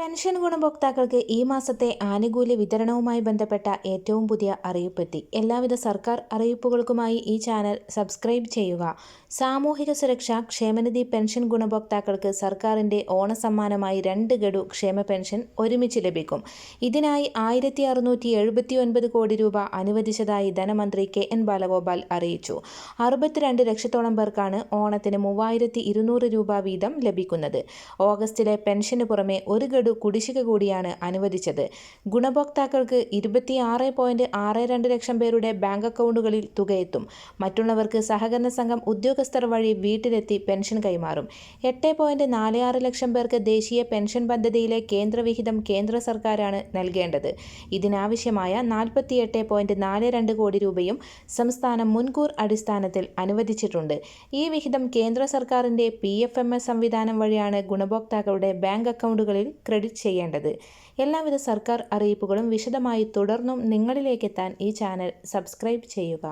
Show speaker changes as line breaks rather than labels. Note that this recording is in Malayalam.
പെൻഷൻ ഗുണഭോക്താക്കൾക്ക് ഈ മാസത്തെ ആനുകൂല്യ വിതരണവുമായി ബന്ധപ്പെട്ട ഏറ്റവും പുതിയ അറിയിപ്പെത്തി. എല്ലാവിധ സർക്കാർ അറിയിപ്പുകൾക്കുമായി ഈ ചാനൽ സബ്സ്ക്രൈബ് ചെയ്യുക. സാമൂഹിക സുരക്ഷ ക്ഷേമനിധി പെൻഷൻ ഗുണഭോക്താക്കൾക്ക് സർക്കാരിന്റെ ഓണസമ്മാനമായി രണ്ട് ഗഡു ക്ഷേമ പെൻഷൻ ഒരുമിച്ച് ലഭിക്കും. ഇതിനായി ആയിരത്തി അറുന്നൂറ്റി എഴുപത്തി ഒൻപത് കോടി രൂപ അനുവദിച്ചതായി ധനമന്ത്രി കെ എൻ ബാലഗോപാൽ അറിയിച്ചു. അറുപത്തിരണ്ട് ലക്ഷത്തോളം പേർക്കാണ് ഓണത്തിന് മൂവായിരത്തി ഇരുന്നൂറ് രൂപ വീതം ലഭിക്കുന്നത്. ഓഗസ്റ്റിലെ പെൻഷന് പുറമെ ഒരു ഗഡു കുടിശ്ശിക കൂടിയാണ് അനുവദിച്ചത്. ഗുണഭോക്താക്കൾക്ക് ഇരുപത്തിയാറ് പോയിന്റ് ആറ് രണ്ട് ലക്ഷം പേരുടെ ബാങ്ക് അക്കൗണ്ടുകളിൽ തുകയെത്തും. മറ്റുള്ളവർക്ക് സഹകരണ സംഘം ഉദ്യോഗസ്ഥർ വഴി വീട്ടിലെത്തി പെൻഷൻ കൈമാറും. എട്ട് പോയിന്റ് നാല് ആറ് ലക്ഷം പേർക്ക് ദേശീയ പെൻഷൻ പദ്ധതിയിലെ കേന്ദ്രവിഹിതം കേന്ദ്ര സർക്കാരാണ് നൽകേണ്ടത്. ഇതിനാവശ്യമായ നാൽപ്പത്തിയെട്ട് പോയിന്റ് നാല് രണ്ട് കോടി രൂപയും സംസ്ഥാനം മുൻകൂർ അടിസ്ഥാനത്തിൽ അനുവദിച്ചിട്ടുണ്ട്. ഈ വിഹിതം കേന്ദ്ര സർക്കാരിന്റെ പി എഫ് എം എസ് സംവിധാനം വഴിയാണ് ഗുണഭോക്താക്കളുടെ ബാങ്ക് അക്കൗണ്ടുകളിൽ ക്രെഡിറ്റ് ചെയ്യേണ്ടത്. എല്ലാവിധ സർക്കാർ അറിയിപ്പുകളും വിശദമായി തുടർന്നും നിങ്ങളിലേക്കെത്താൻ ഈ ചാനൽ സബ്സ്ക്രൈബ് ചെയ്യുക.